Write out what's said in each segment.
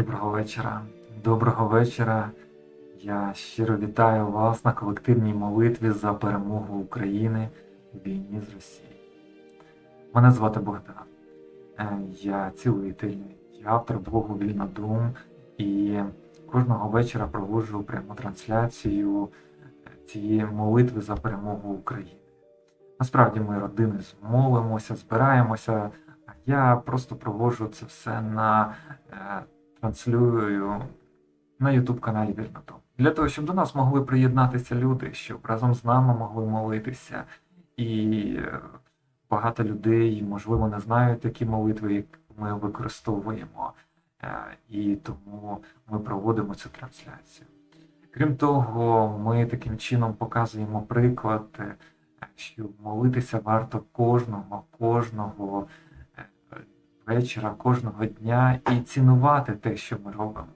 Доброго вечора. Доброго вечора. Я щиро вітаю вас на колективній молитві за перемогу України у війні з Росією. Мене звати Богдан. Е, Я цілитель, я автор блогу Вільна Дум і кожного вечора проводжу пряму трансляцію е, цієї молитви за перемогу України. Насправді ми родини молимося, збираємося, а я просто проводжу це все на е, транслюю на YouTube каналі Вільноту. Для того, щоб до нас могли приєднатися люди, щоб разом з нами могли молитися. І е, багато людей, можливо, не знають такі молитви, як ми використовуємо. Е, І тому ми проводимо цю трансляцію. Крім того, ми таким чином показуємо приклад, е, що молитися варто кожного, кожного вечора, кожного дня і цінувати те, що ми робимо.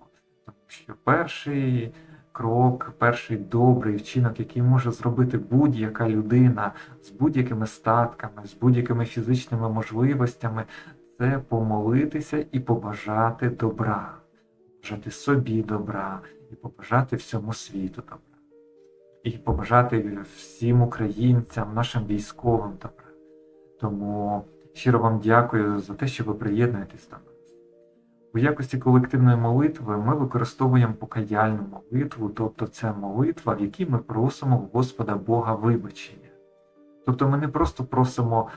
Тому що перший крок, перший добрий вчинок, який може зробити будь-яка людина з будь-якими статками, з будь-якими фізичними можливостями, це помолитися і побажати добра, побажати собі добра і побажати всьому світу добра. І побажати всім українцям, нашим військовим добра. Тому щиро вам дякую за те, що ви приєднуєтесь до нас. У якості колективної молитви ми використовуємо покаяльну молитву, тобто це молитва, в якій ми просимо Господа Бога вибачення. Тобто ми не просто просимо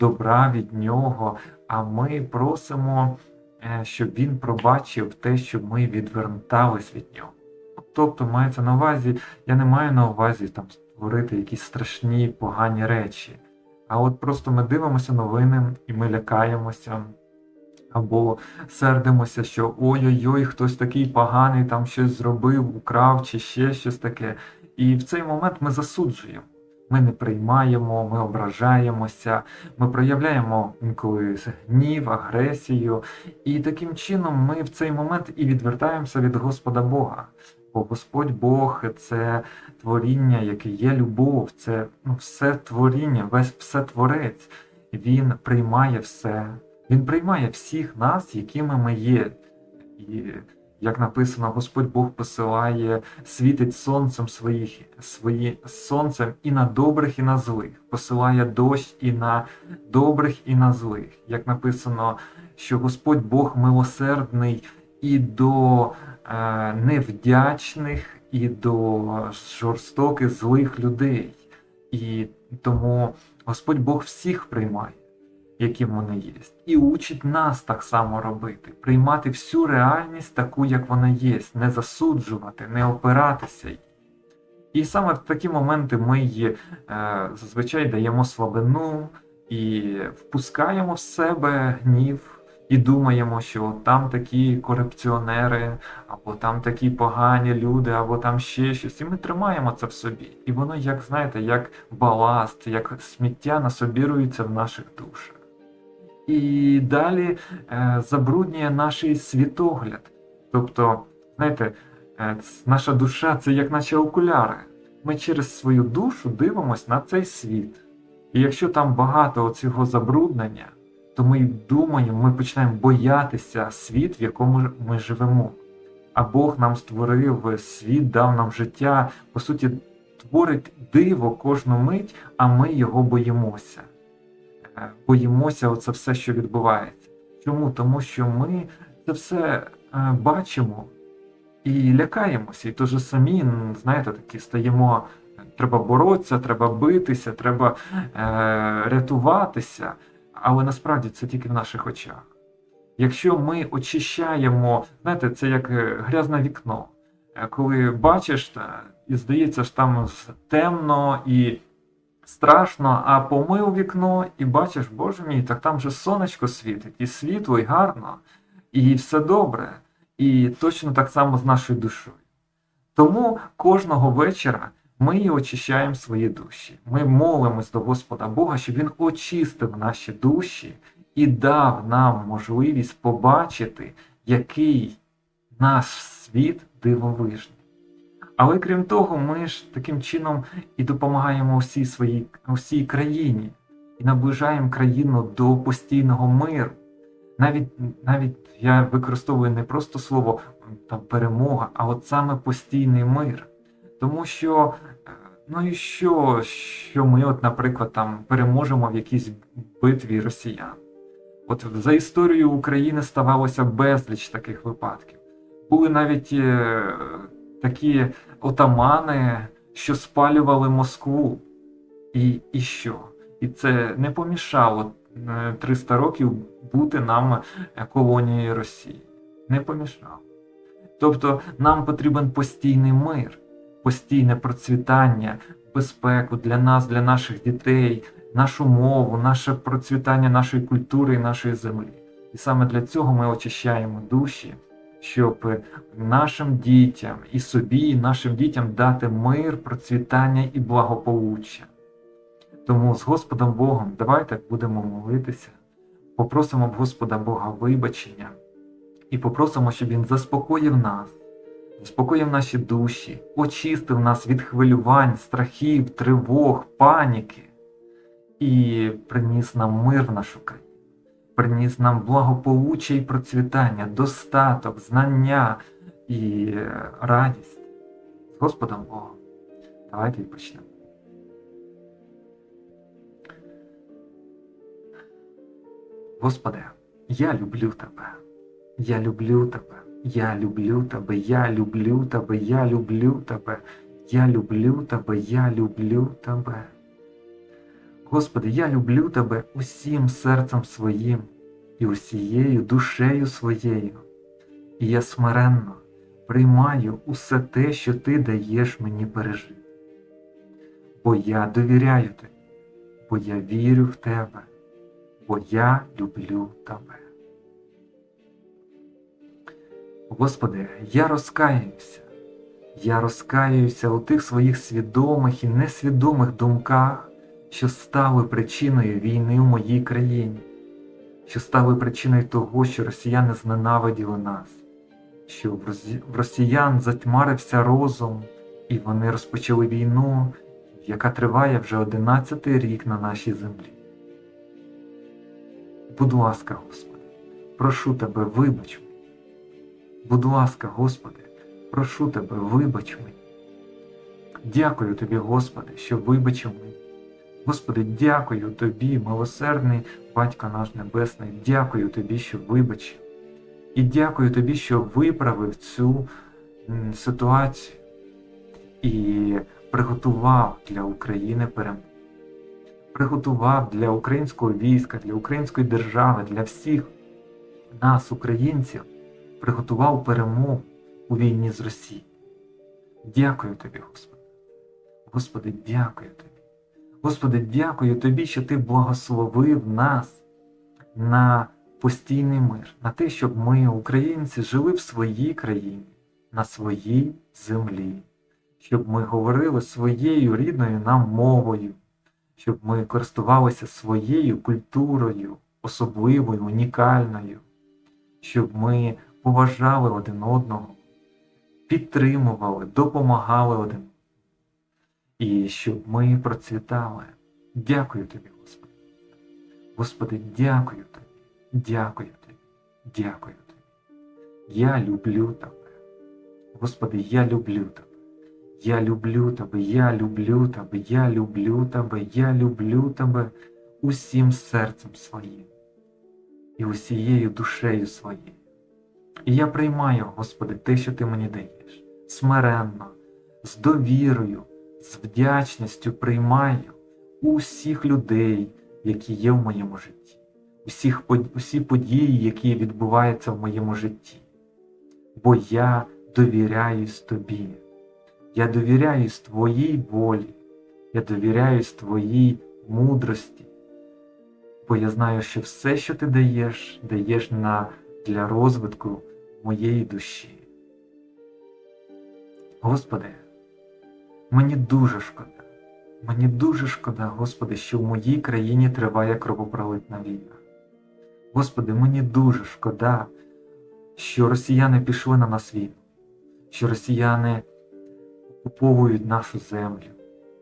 добра від Нього, а ми просимо, е, щоб Він пробачив те, що ми відвертались від Нього. Тобто, мається на увазі, я не маю на увазі там створити якісь страшні погані речі. А от просто ми дивимося новини і ми лякаємося, або сердимося, що ой-ой-ой, хтось такий поганий там щось зробив, украв чи ще щось таке. І в цей момент ми засуджуємо. Ми не приймаємо, ми ображаємося, ми проявляємо інколи гнів, агресію, і таким чином ми в цей момент і відвертаємося від Господа Бога. Бо Господь Бог це творіння, яке є любов, це ну, все творіння, весь все творець. Він приймає все. Він приймає всіх нас, якими ми є. І як написано, Господь Бог посилає, світить сонцем своїх, свої, сонцем і на добрих, і на злих, посилає дощ і на добрих, і на злих. Як написано, що Господь Бог милосердний і до невдячних, і до жорстоких злих людей. І тому Господь Бог всіх приймає яким вони є, і учить нас так само робити, приймати всю реальність таку, як вона є, не засуджувати, не опиратися. І саме в такі моменти ми її е, зазвичай даємо слабину і впускаємо в себе гнів. І думаємо, що там такі корупціонери, або там такі погані люди, або там ще щось. І ми тримаємо це в собі. І воно, як знаєте, як баласт, як сміття насобірується в наших душах і далі е, забруднює наш світогляд. Тобто, знаєте, е, наша душа це як наче окуляри. Ми через свою душу дивимося на цей світ. І якщо там багато цього забруднення, то ми думаємо, ми починаємо боятися світ, в якому ми живемо. А Бог нам створив світ, дав нам життя, по суті, творить диво кожну мить, а ми його боїмося. Е, боїмося оце все, що відбувається. Чому? Тому що ми це все е, бачимо і лякаємося, і теж самі, знаєте, такі стаємо. Треба боротися, треба битися, треба е, рятуватися, але насправді це тільки в наших очах. Якщо ми очищаємо, знаєте, це як е, грязне вікно, коли бачиш, і здається, що там темно і страшно, а помив вікно і бачиш, боже мій, так там же сонечко світить, і світло, і гарно, і все добре. І точно так само з нашою душою. Тому кожного вечора ми очищаємо свої душі. Ми молимось до Господа Бога, щоб Він очистив наші душі і дав нам можливість побачити, який наш світ дивовижний. Але крім того, ми ж таким чином і допомагаємо всій своїй всій країні і наближаємо країну до постійного миру. Навіть, навіть я використовую не просто слово там, перемога, а от саме постійний мир. Тому що, е, ну і що, що ми, от, наприклад, там переможемо в якійсь битві росіян. От за історією України ставалося безліч таких випадків. Були навіть е, такі отамани, що спалювали Москву. І, і що? І це не помішало е, 300 років бути нам е, колонією Росії. Не помішало. Тобто нам потрібен постійний мир, постійне процвітання, безпеку для нас, для наших дітей, нашу мову, наше процвітання нашої культури і нашої землі. І саме для цього ми очищаємо душі, щоб нашим дітям і собі, і нашим дітям дати мир, процвітання і благополуччя. Тому з Господом Богом давайте будемо молитися, попросимо Господа Бога вибачення і попросимо, щоб Він заспокоїв нас, заспокоїв наші душі, очистив нас від хвилювань, страхів, тривог, паніки і приніс нам мир в нашу країну, приніс нам благополуччя і процвітання, достаток, знання і е, радість. З Господом Богом. Давайте і почнемо. Господи, я люблю Тебе. Я люблю Тебе. Я люблю Тебе. Я люблю Тебе. Я люблю Тебе. Я люблю Тебе. Я люблю Тебе. Господи, я люблю Тебе усім серцем своїм і усією душею своєю. І я смиренно приймаю усе те, що Ти даєш мені пережити. Бо я довіряю Тобі, бо я вірю в Тебе бо я люблю тебе. Господи, я розкаюся, я розкаюся у тих своїх свідомих і несвідомих думках, що стали причиною війни в моїй країні, що стали причиною того, що росіяни зненавиділи нас, що в росіян затьмарився розум, і вони розпочали війну, яка триває вже 11 рік на нашій землі. Будь ласка, Господи, прошу Тебе, вибач. Будь ласка, Господи, прошу Тебе, вибач мені. Дякую Тобі, Господи, що вибачив мені. Господи, дякую Тобі, милосердний Батько наш Небесний, дякую Тобі, що вибачив. І дякую Тобі, що виправив цю ситуацію і приготував для України перемогу приготував для українського війська, для української держави, для всіх нас, українців, приготував перемогу у війні з Росією. Дякую тобі, Господи. Господи, дякую тобі. Господи, дякую тобі, що ти благословив нас на постійний мир, на те, щоб ми, українці, жили в своїй країні, на своїй землі, щоб ми говорили своєю рідною нам мовою щоб ми користувалися своєю культурою, особливою, унікальною, щоб ми поважали один одного, підтримували, допомагали один і щоб ми процвітали. Дякую тобі, Господи. Господи, дякую тобі, дякую тобі, дякую тобі. Я люблю тебе. Господи, я люблю тебе. Я люблю тебе, я люблю тебе, я люблю тебе, я люблю тебе усім серцем своїм і усією душею своєю. І я приймаю, Господи, те, що Ти мені даєш, смиренно, з довірою, з вдячністю приймаю усіх людей, які є в моєму житті, усіх, усі події, які відбуваються в моєму житті. Бо я довіряюсь тобі. Я довіряюсь твоїй волі, я довіряюсь твоїй мудрості, бо я знаю, що все, що ти даєш, даєш на, для розвитку моєї душі. Господи, мені дуже шкода, мені дуже шкода, Господи, що в моїй країні триває кровопролитна війна. Господи, мені дуже шкода, що росіяни пішли на нас війну, що росіяни окуповують нашу землю,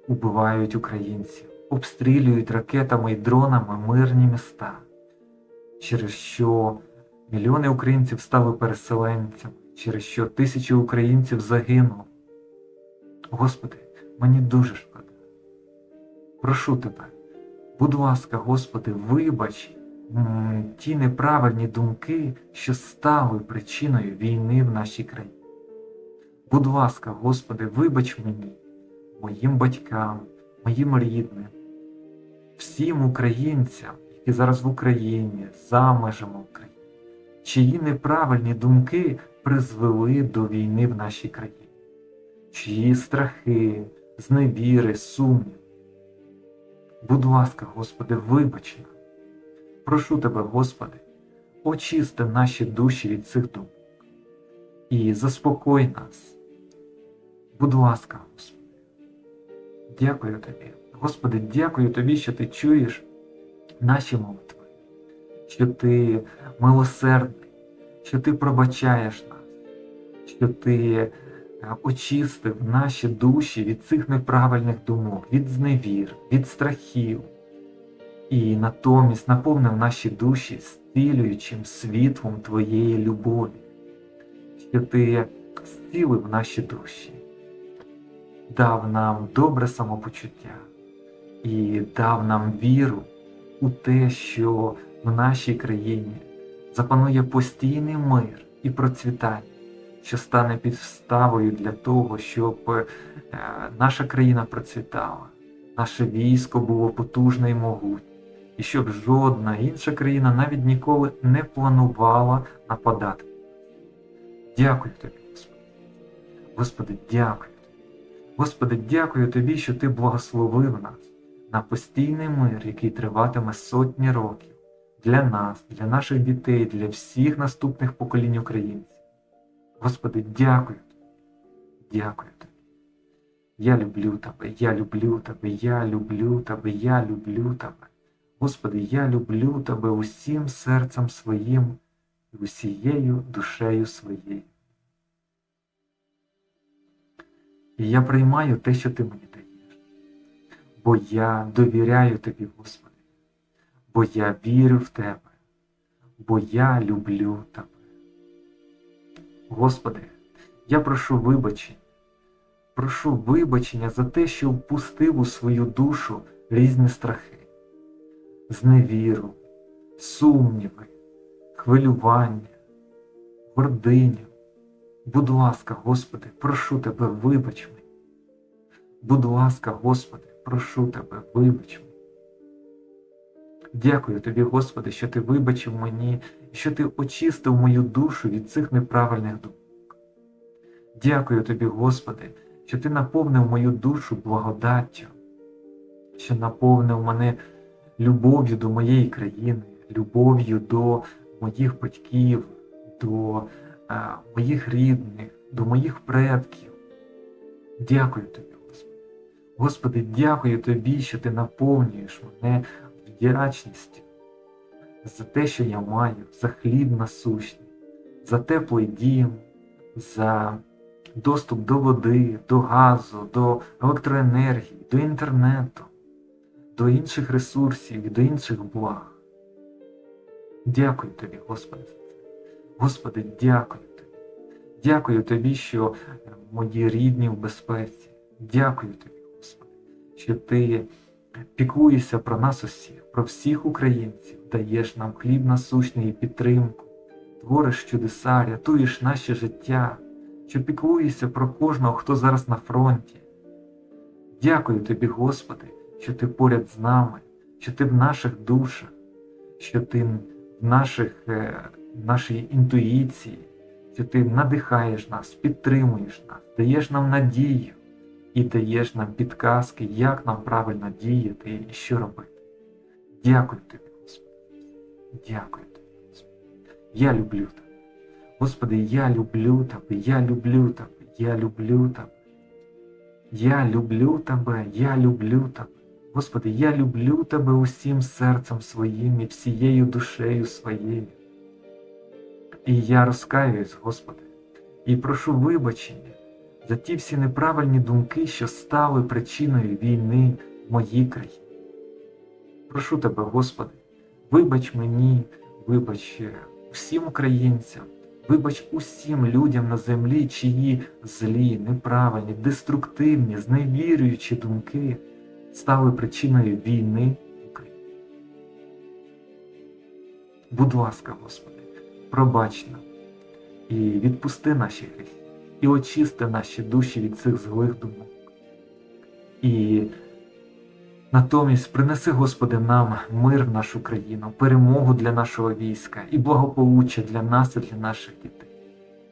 убивають українців, обстрілюють ракетами і дронами мирні міста, через що мільйони українців стали переселенцями, через що тисячі українців загинули. Господи, мені дуже шкода. Прошу тебе, будь ласка, Господи, вибач ті неправильні думки, що стали причиною війни в нашій країні. Будь ласка, Господи, вибач мені, моїм батькам, моїм рідним, всім українцям, які зараз в Україні, за межами України, чиї неправильні думки призвели до війни в нашій країні, чиї страхи, зневіри, сумніви. Будь ласка, Господи, вибач нам. Прошу Тебе, Господи, очисти наші душі від цих думок і заспокой нас. Будь ласка, Господи. Дякую Тобі. Господи, дякую Тобі, що Ти чуєш наші молитви, що Ти милосердний, що Ти пробачаєш нас, що Ти е, очистив наші душі від цих неправильних думок, від зневір, від страхів, і натомість наповнив наші душі стилюючим світлом Твоєї любові, що Ти зцілив наші душі, дав нам добре самопочуття і дав нам віру у те, що в нашій країні запанує постійний мир і процвітання, що стане підставою для того, щоб е, наша країна процвітала, наше військо було потужне і могутнє, і щоб жодна інша країна навіть ніколи не планувала нападати. Дякую тобі, Господи. Господи, дякую. Господи, дякую тобі, що ти благословив нас на постійний мир, який триватиме сотні років для нас, для наших дітей, для всіх наступних поколінь українців. Господи, дякую тобі. Дякую тобі. Я люблю тебе, я люблю тебе, я люблю тебе, я люблю тебе. Господи, я люблю тебе усім серцем своїм і усією душею своєю. І я приймаю те, що ти мені даєш, бо я довіряю тобі, Господи, бо я вірю в тебе, бо я люблю тебе. Господи, я прошу вибачення, прошу вибачення за те, що впустив у свою душу різні страхи, зневіру, сумніви, хвилювання, гординю. Будь ласка, Господи, прошу Тебе, вибач мені. Будь ласка, Господи, прошу Тебе, вибач мені. Дякую Тобі, Господи, що Ти вибачив мені що Ти очистив мою душу від цих неправильних думок. Дякую Тобі, Господи, що Ти наповнив мою душу благодаттю, що наповнив мене любов'ю до моєї країни, любов'ю до моїх батьків, до а, моїх рідних, до моїх предків. Дякую Тобі, Господи. Господи, дякую Тобі, що Ти наповнюєш мене вдячністю за те, що я маю, за хліб насущний, за теплий дім, за доступ до води, до газу, до електроенергії, до інтернету, до інших ресурсів і до інших благ. Дякую Тобі, Господи. Господи, дякую Тобі. Дякую Тобі, що мої рідні в безпеці. Дякую Тобі, Господи, що Ти піклуєшся про нас усіх, про всіх українців, даєш нам хліб насущний і підтримку, твориш чудеса, рятуєш наше життя, що піклуєшся про кожного, хто зараз на фронті. Дякую Тобі, Господи, що Ти поряд з нами, що Ти в наших душах, що Ти в наших, е, нашій інтуїції, що Ти надихаєш нас, підтримуєш нас, даєш нам надію і даєш нам підказки, як нам правильно діяти і що робити. Дякую тобі, Господи. Дякую тобі, Господи. Я люблю тебе. Господи, я люблю тебе, я люблю тебе, я люблю тебе. Я люблю тебе, я люблю тебе. Господи, я люблю тебе усім серцем своїм і всією душею своєю. І я розкаюсь, Господи, і прошу вибачення за ті всі неправильні думки, що стали причиною війни в моїй країні. Прошу тебе, Господи, вибач мені Вибач е, усім українцям, вибач усім людям на землі, чиї злі, неправильні, деструктивні, зневірюючі думки стали причиною війни в Україні. Будь ласка, Господи, пробач нам і відпусти наші гріхи, і очисти наші душі від цих злих думок. І натомість принеси, Господи, нам мир в нашу країну, перемогу для нашого війська і благополуччя для нас і для наших дітей.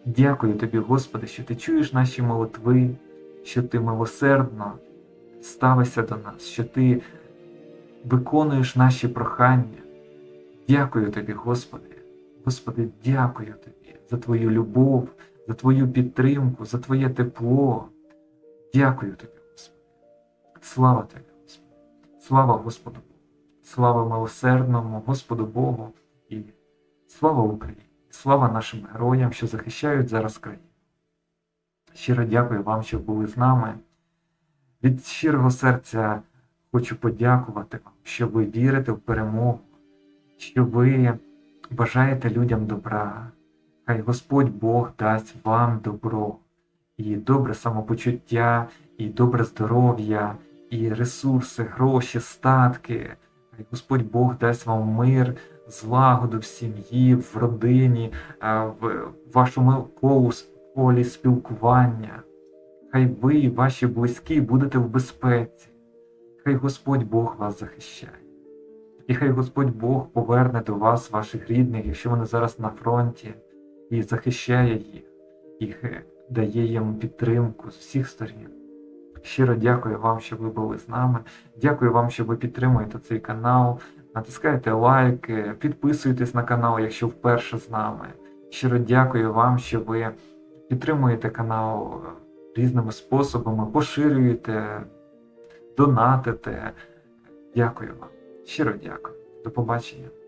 Дякую Тобі, Господи, що Ти чуєш наші молитви, що Ти милосердно ставишся до нас, що Ти виконуєш наші прохання. Дякую Тобі, Господи. Господи, дякую Тобі за Твою любов, за Твою підтримку, за Твоє тепло. Дякую Тобі, Господи. Слава Тобі, Господи. Слава Господу Богу. Слава милосердному Господу Богу і слава Україні. Слава нашим героям, що захищають зараз країну. Щиро дякую вам, що були з нами. Від щирого серця хочу подякувати вам, що ви вірите в перемогу, що ви бажаєте людям добра. Хай Господь Бог дасть вам добро, і добре самопочуття, і добре здоров'я, і ресурси, гроші, статки. Хай Господь Бог дасть вам мир, злагоду в сім'ї, в родині, в вашому колу- колі спілкування. Хай ви і ваші близькі будете в безпеці. Хай Господь Бог вас захищає. І хай Господь Бог поверне до вас ваших рідних, якщо вони зараз на фронті, і захищає їх, і дає їм підтримку з всіх сторін. Щиро дякую вам, що ви були з нами. Дякую вам, що ви підтримуєте цей канал. Натискайте лайки, підписуйтесь на канал, якщо вперше з нами. Щиро дякую вам, що ви підтримуєте канал е, різними способами, поширюєте, донатите. Дякую вам. Щиро дякую. До побачення.